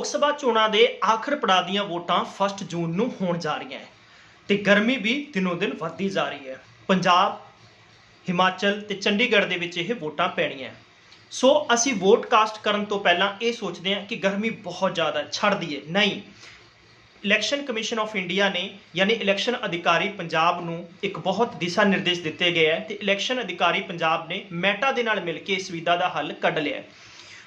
ਲੋਕ ਸਭਾ ਚੋਣਾਂ ਦੇ ਆਖਰ ਪੜਾਅ ਦੀਆਂ ਵੋਟਾਂ 1 ਜੂਨ ਨੂੰ ਹੋਣ ਜਾ ਰਹੀਆਂ ਹੈ ਤੇ ਗਰਮੀ ਵੀ ਦਿਨੋ ਦਿਨ ਵੱਧਦੀ ਜਾ ਰਹੀ ਹੈ। ਪੰਜਾਬ ਹਿਮਾਚਲ ਤੇ ਚੰਡੀਗੜ੍ਹ ਦੇ ਵਿੱਚ ਇਹ ਵੋਟਾਂ ਪੈਣੀਆਂ ਸੋ ਅਸੀਂ ਵੋਟ ਕਾਸਟ ਕਰਨ ਤੋਂ ਪਹਿਲਾਂ ਇਹ ਸੋਚਦੇ ਹਾਂ ਕਿ ਗਰਮੀ ਬਹੁਤ ਜ਼ਿਆਦਾ ਹੈ, ਛੱਡ ਦਈਏ ਨਹੀਂ ਇਲੈਕਸ਼ਨ ਕਮਿਸ਼ਨ ਆਫ ਇੰਡੀਆ ਨੇ ਯਾਨੀ ਇਲੈਕਸ਼ਨ ਅਧਿਕਾਰੀ ਪੰਜਾਬ ਨੂੰ ਇੱਕ ਬਹੁਤ ਦਿਸ਼ਾ ਨਿਰਦੇਸ਼ ਦਿੱਤੇ ਗਏ ਹੈ ਤੇ ਇਲੈਕਸ਼ਨ ਅਧਿਕਾਰੀ ਪੰਜਾਬ ਨੇ ਮੈਟਾ ਦੇ ਨਾਲ ਮਿਲ ਕੇ ਇਸ ਵਿਧਾ ਦਾ ਹੱਲ ਕੱਢ ਲਿਆ ਹੈ।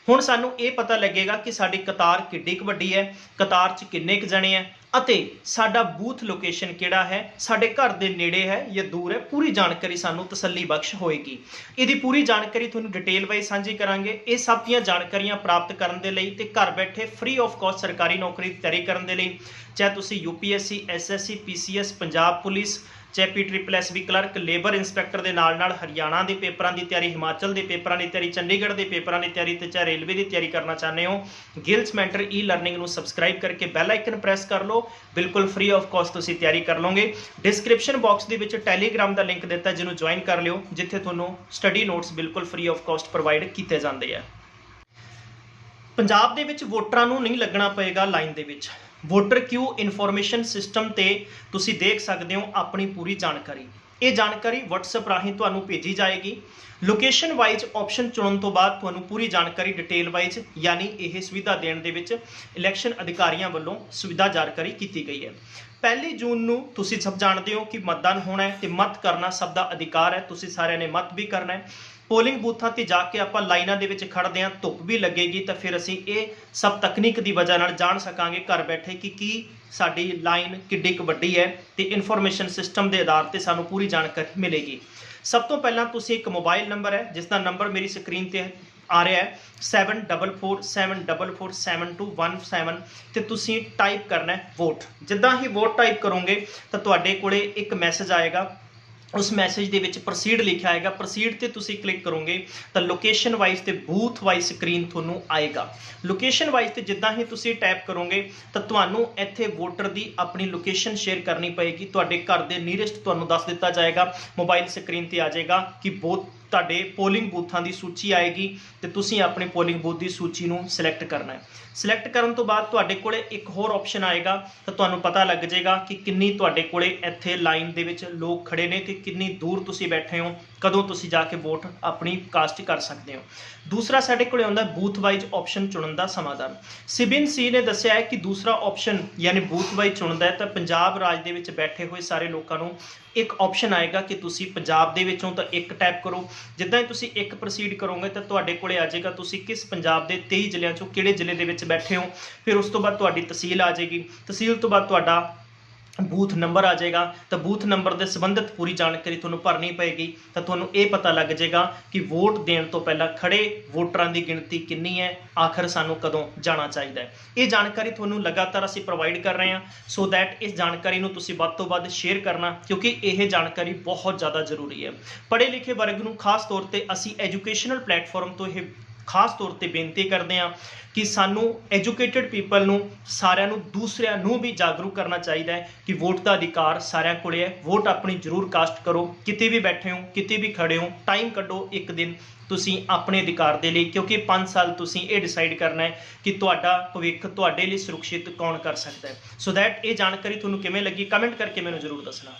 ਹੁਣ ਸਾਨੂੰ ਇਹ ਪਤਾ ਲੱਗੇਗਾ ਕਿ ਸਾਡੀ ਕਤਾਰ ਕਿੱਡੀ ਕੁ ਵੱਡੀ ਹੈ, ਕਤਾਰ 'ਚ ਕਿੰਨੇ ਕੁ ਜਣੇ ਹੈ ਅਤੇ ਸਾਡਾ ਬੂਥ ਲੋਕੇਸ਼ਨ ਕਿਹੜਾ ਹੈ, ਸਾਡੇ ਘਰ ਦੇ ਨੇੜੇ ਹੈ ਜਾਂ ਦੂਰ ਹੈ, ਪੂਰੀ ਜਾਣਕਾਰੀ ਸਾਨੂੰ ਤਸੱਲੀ ਬਖਸ਼ ਹੋਏਗੀ। ਇਹਦੀ ਪੂਰੀ ਜਾਣਕਾਰੀ ਤੁਹਾਨੂੰ ਡਿਟੇਲ ਵਾਈਜ਼ ਸਾਂਝੀ ਕਰਾਂਗੇ। ਇਹ ਸਭ ਦੀਆਂ ਜਾਣਕਾਰੀਆਂ ਪ੍ਰਾਪਤ ਕਰਨ ਦੇ ਲਈ ਤੇ ਘਰ ਬੈਠੇ ਫ੍ਰੀ ਆਫ ਕਾਸਟ ਸਰਕਾਰੀ ਨੌਕਰੀ ਦੀ ਤਿਆਰੀ ਕਰਨ ਦੇ ਲਈ, ਚਾਹੇ ਤੁਸੀਂ UPSC SSC PCS Punjab police ਚਾਹੇ ਪੀ ਟ੍ਰਿਪਲ ਐਸ ਵੀ ਕਲਰਕ ਲੇਬਰ ਇੰਸਪੈਕਟਰ ਦੇ ਨਾਲ ਨਾਲ ਹਰਿਆਣਾ ਦੇ ਪੇਪਰਾਂ ਦੀ ਤਿਆਰੀ, ਹਿਮਾਚਲ ਦੇ ਪੇਪਰਾਂ ਦੀ ਤਿਆਰੀ, ਚੰਡੀਗੜ੍ਹ ਦੇ ਪੇਪਰਾਂ ਦੀ ਤਿਆਰੀ ਤੇ ਚਾਹੇ ਰੇਲਵੇ ਦੀ ਤਿਆਰੀ ਕਰਨਾ ਚਾਹੁੰਦੇ ਹੋ ਗਿਲਸ ਮੈਂਟਰ ਈ ਲਰਨਿੰਗ ਨੂੰ ਸਬਸਕ੍ਰਾਈਬ ਕਰਕੇ ਬੈਲ ਆਈਕਨ ਪ੍ਰੈਸ ਕਰ ਲਓ। ਬਿਲਕੁਲ ਫ੍ਰੀ ਆਫ ਕਾਸਟ ਤੁਸੀਂ ਤਿਆਰੀ ਕਰ ਲਓਗੇ। ਡਿਸਕ੍ਰਿਪਸ਼ਨ ਬਾਕਸ ਦੇ ਵਿੱਚ ਟੈਲੀਗ੍ਰਾਮ ਦਾ ਲਿੰਕ ਦਿੱਤਾ, ਜਿਹਨੂੰ ਜੁਆਇਨ ਕਰ ਲਿਓ, ਜਿੱਥੇ ਤੁਹਾਨੂੰ ਸਟੱਡੀ ਨੋਟਸ ਬਿਲਕੁਲ ਫ੍ਰੀ ਆਫ ਕਾਸਟ ਪ੍ਰੋਵਾਈਡ ਕੀਤੇ ਜਾਂਦੇ ਆ। ਪੰਜਾਬ ਦੇ ਵਿੱਚ ਵੋਟਰਾਂ ਨੂੰ ਨਹੀਂ ਲੱਗਣਾ ਪਏਗਾ ਲਾਈਨ ਦੇ ਵਿੱਚ। ਵੋਟਰ ਕਿਊ ਇਨਫੋਰਮੇਸ਼ਨ ਸਿਸਟਮ ਤੇ ਤੁਸੀਂ ਦੇਖ ਸਕਦੇ ਹੋ ਆਪਣੀ ਪੂਰੀ ਜਾਣਕਾਰੀ। ਇਹ ਜਾਣਕਾਰੀ WhatsApp ਰਾਹੀਂ ਤੁਹਾਨੂੰ ਭੇਜੀ ਜਾਏਗੀ। ਲੋਕੇਸ਼ਨ ਵਾਈਜ਼ ਆਪਸ਼ਨ ਚੁਣਨ ਤੋਂ ਬਾਅਦ ਤੁਹਾਨੂੰ ਪੂਰੀ ਜਾਣਕਾਰੀ ਡਿਟੇਲ ਵਾਈਜ਼ ਯਾਨੀ ਇਹ ਸੁਵਿਧਾ ਦੇਣ ਦੇ ਵਿੱਚ ਇਲੈਕਸ਼ਨ ਅਧਿਕਾਰੀਆਂ ਵੱਲੋਂ ਸੁਵਿਧਾ ਜਾਰੀ ਕੀਤੀ ਗਈ ਹੈ। ਪਹਿਲੀ ਜੂਨ ਨੂੰ ਤੁਸੀਂ ਸਭ ਜਾਣਦੇ ਹੋ ਕਿ ਮਤਦਾਨ ਹੋਣਾ ਹੈ ਤੇ ਮਤ ਕਰਨਾ ਸਭ ਦਾ ਅਧਿਕਾਰ ਹੈ। ਤੁਸੀਂ ਸਾਰਿਆਂ ਨੇ ਮਤ ਵੀ ਕਰਨਾ ਹੈ। ਪੋਲਿੰਗ ਬੂਥਾਂ ਤੇ ਜਾ ਕੇ ਆਪਾਂ ਲਾਈਨਾਂ ਦੇ ਵਿੱਚ ਖੜਦੇ ਹਾਂ, ਧੁੱਪ ਵੀ ਲੱਗੇਗੀ ਤਾਂ ਫਿਰ ਅਸੀਂ ਇਹ ਸਭ ਤਕਨੀਕ ਦੀ ਵਜ੍ਹਾ ਨਾਲ ਜਾਣ ਸਕਾਂਗੇ ਘਰ ਬੈਠੇ ਕਿ ਕੀ ਸਾਡੀ ਲਾਈਨ ਕਿੱਡੀ ਕੁ ਵੱਡੀ ਹੈ ਤੇ ਇਨਫੋਰਮੇਸ਼ਨ ਸਿਸਟਮ ਦੇ ਆਧਾਰ ਤੇ ਸਾਨੂੰ ਪੂਰੀ ਜਾਣਕਾਰੀ ਮਿਲੇਗੀ। ਸਭ ਤੋਂ ਪਹਿਲਾਂ ਤੁਸੀਂ ਇੱਕ ਮੋਬਾਈਲ ਨੰਬਰ ਹੈ, ਜਿਸ ਦਾ ਨੰਬਰ ਮੇਰੀ ਸਕਰੀਨ ਤੇ ਆ ਰਿਹਾ ਹੈ 7447447217 ਤੇ ਤੁਸੀਂ ਟਾਈਪ ਕਰਨਾ ਹੈ ਵੋਟ ਜਿੱਦਾਂ ਹੀ ਵੋਟ ਟਾਈਪ ਕਰੋਗੇ ਤਾਂ ਤੁਹਾਡੇ ਕੋਲੇ ਇੱਕ ਮੈਸੇਜ ਆਏਗਾ ਉਸ ਮੈਸੇਜ ਦੇ ਵਿੱਚ ਪ੍ਰੋਸੀਡ ਲਿਖਿਆ ਆਏਗਾ। ਪ੍ਰੋਸੀਡ ਤੇ ਤੁਸੀਂ ਕਲਿੱਕ ਕਰੋਗੇ ਤਾਂ ਲੋਕੇਸ਼ਨ ਵਾਈਜ਼ ਤੇ ਬੂਥ ਵਾਈਜ਼ ਸਕਰੀਨ ਤੁਹਾਨੂੰ ਆਏਗਾ। ਲੋਕੇਸ਼ਨ ਵਾਈਜ਼ ਤੇ ਜਿੱਦਾਂ ਹੀ ਤੁਸੀਂ ਟੈਪ ਕਰੋਗੇ ਤਾਂ ਤੁਹਾਨੂੰ ਇੱਥੇ ਵੋਟਰ ਦੀ ਆਪਣੀ ਲੋਕੇਸ਼ਨ ਸ਼ੇਅਰ ਕਰਨੀ ਪਏਗੀ। ਤੁਹਾਡੇ ਘਰ ਦੇ ਨੀਅਰੈਸਟ ਤੁਹਾਨੂੰ ਦੱਸ ਦਿੱਤਾ ਜਾਏਗਾ। ਮੋਬਾਈਲ ਸਕਰੀਨ ਤੇ ਆ ਜਾਏਗਾ ਕਿ ਬੂਥ ਤੁਹਾਡੇ ਪੋਲਿੰਗ ਬੂਥਾਂ ਦੀ ਸੂਚੀ ਆਏਗੀ ਤੇ ਤੁਸੀਂ ਆਪਣੀ ਪੋਲਿੰਗ ਬੂਥ ਦੀ ਸੂਚੀ ਨੂੰ ਸਿਲੈਕਟ ਕਰਨਾ ਹੈ। ਸਿਲੈਕਟ ਕਰਨ ਤੋਂ ਬਾਅਦ ਤੁਹਾਡੇ ਕੋਲੇ ਇੱਕ ਹੋਰ ਆਪਸ਼ਨ ਆਏਗਾ ਤਾਂ ਤੁਹਾਨੂੰ ਪਤਾ ਲੱਗ ਜਾਏਗਾ ਕਿ ਕਿੰਨੀ ਤੁਹਾਡੇ ਕੋਲੇ ਇੱਥੇ ਲਾਈਨ ਦੇ ਵਿੱਚ ਲੋਕ ਖੜੇ ਨੇ ਤੇ ਕਿੰਨੀ ਦੂਰ ਤੁਸੀਂ ਬੈਠੇ ਹੋ, ਕਦੋਂ ਤੁਸੀਂ ਜਾ ਕੇ ਵੋਟ ਆਪਣੀ ਕਾਸਟ ਕਰ ਸਕਦੇ ਹੋ। ਦੂਸਰਾ ਸਾਡੇ ਕੋਲੇ ਆਉਂਦਾ ਬੂਥ ਵਾਈਜ਼ ਆਪਸ਼ਨ ਚੁਣਨ ਦਾ ਸਮਾਧਾਨ। ਸਿਬਿਨ ਸੀ ਨੇ ਦੱਸਿਆ ਹੈ ਕਿ ਦੂਸਰਾ ਆਪਸ਼ਨ ਯਾਨੀ ਬੂਥ ਵਾਈਜ਼ ਚੁਣਦਾ ਹੈ ਤਾਂ ਪੰਜਾਬ ਰਾਜ ਦੇ ਵਿੱਚ ਬੈਠੇ ਹੋਏ ਸਾਰੇ ਲੋਕਾਂ ਨੂੰ ਇੱਕ ਆਪਸ਼ਨ ਆਏਗਾ ਕਿ ਤੁਸੀਂ ਪੰਜਾਬ ਦੇ ਵਿੱਚੋਂ ਤਾਂ ਇੱਕ ਟੈਪ ਕਰੋ ਜਿੱਦਾਂ ਹੀ ਤੁਸੀਂ ਇੱਕ ਪ੍ਰੋਸੀਡ ਕਰੋਗੇ ਤਾਂ ਤੁਹਾਡੇ ਕੋਲੇ ਆ ਜਾਏਗਾ, ਤੁਸੀਂ ਕਿਸ ਪੰਜਾਬ ਦੇ 23 ਜ਼ਿਲ੍ਹਿਆਂ ਚੋਂ ਕਿਹੜੇ ਜ਼ਿਲ੍ਹੇ ਦੇ ਵਿੱਚ ਬੈਠੇ ਹੋ? ਫਿਰ ਉਸ ਤੋਂ ਬਾਅਦ ਤੁਹਾਡੀ ਤਹਿਸੀਲ ਆ ਜਾਏਗੀ। ਤਹਿਸੀਲ ਤੋਂ ਬਾਅਦ ਤੁਹਾਡਾ ਬੂਥ ਨੰਬਰ ਆ ਜਾਏਗਾ, ਤਾਂ ਬੂਥ ਨੰਬਰ ਦੇ ਸੰਬੰਧਿਤ ਪੂਰੀ ਜਾਣਕਾਰੀ ਤੁਹਾਨੂੰ ਭਰਨੀ ਪਏਗੀ, ਤਾਂ ਤੁਹਾਨੂੰ ਇਹ ਪਤਾ ਲੱਗ ਜਾਏਗਾ ਕਿ ਵੋਟ ਦੇਣ ਤੋਂ ਪਹਿਲਾਂ ਖੜੇ ਵੋਟਰਾਂ ਦੀ ਗਿਣਤੀ ਕਿੰਨੀ ਹੈ, ਆਖਰ ਸਾਨੂੰ ਕਦੋਂ ਜਾਣਾ ਚਾਹੀਦਾ ਹੈ। ਇਹ ਜਾਣਕਾਰੀ ਤੁਹਾਨੂੰ ਲਗਾਤਾਰ ਅਸੀਂ ਪ੍ਰੋਵਾਈਡ ਕਰ ਰਹੇ ਹਾਂ ਸੋ ਥੈਟ ਇਸ ਜਾਣਕਾਰੀ ਨੂੰ ਤੁਸੀਂ ਵੱਧ ਤੋਂ ਵੱਧ ਸ਼ੇਅਰ ਕਰਨਾ, ਕਿਉਂਕਿ ਇਹ ਜਾਣਕਾਰੀ ਬਹੁਤ ਜ਼ਿਆਦਾ ਜ਼ਰੂਰੀ ਹੈ। ਪੜ੍ਹੇ ਲਿਖੇ ਵਰਗ ਨੂੰ ਖਾਸ ਤੌਰ ਤੇ ਅਸੀਂ ਐਜੂਕੇਸ਼ਨਲ ਪਲੇਟਫਾਰਮ ਤੋਂ ਇਹ ਖਾਸ ਤੌਰ ਤੇ ਬੇਨਤੀ ਕਰਦੇ ਹਾਂ ਕਿ ਸਾਨੂੰ ਐਜੂਕੇਟਿਡ ਪੀਪਲ ਨੂੰ, ਸਾਰਿਆਂ ਨੂੰ, ਦੂਸਰਿਆਂ ਨੂੰ ਵੀ ਜਾਗਰੂਕ ਕਰਨਾ ਚਾਹੀਦਾ ਹੈ ਕਿ ਵੋਟ ਦਾ ਅਧਿਕਾਰ ਸਾਰਿਆਂ ਕੋਲੇ ਹੈ। ਵੋਟ ਆਪਣੀ ਜ਼ਰੂਰ ਕਾਸਟ ਕਰੋ। ਕਿਤੇ ਵੀ ਬੈਠੇ ਹੋ, ਕਿਤੇ ਵੀ ਖੜੇ ਹੋ ਟਾਈਮ ਕੱਢੋ ਇੱਕ ਦਿਨ ਤੁਸੀਂ ਆਪਣੇ ਅਧਿਕਾਰ ਦੇ ਲਈ, ਕਿਉਂਕਿ 5 ਸਾਲ ਤੁਸੀਂ ਇਹ ਡਿਸਾਈਡ ਕਰਨਾ ਹੈ ਕਿ ਤੁਹਾਡਾ ਭਵਿੱਖ ਤੁਹਾਡੇ ਲਈ ਸੁਰੱਖਿਅਤ ਕੌਣ ਕਰ ਸਕਦਾ ਹੈ। ਸੋ ਥੈਟ ਇਹ ਜਾਣਕਾਰੀ ਤੁਹਾਨੂੰ ਕਿਵੇਂ ਲੱਗੀ ਕਮੈਂਟ ਕਰਕੇ ਮੈਨੂੰ ਜ਼ਰੂਰ ਦੱਸਣਾ।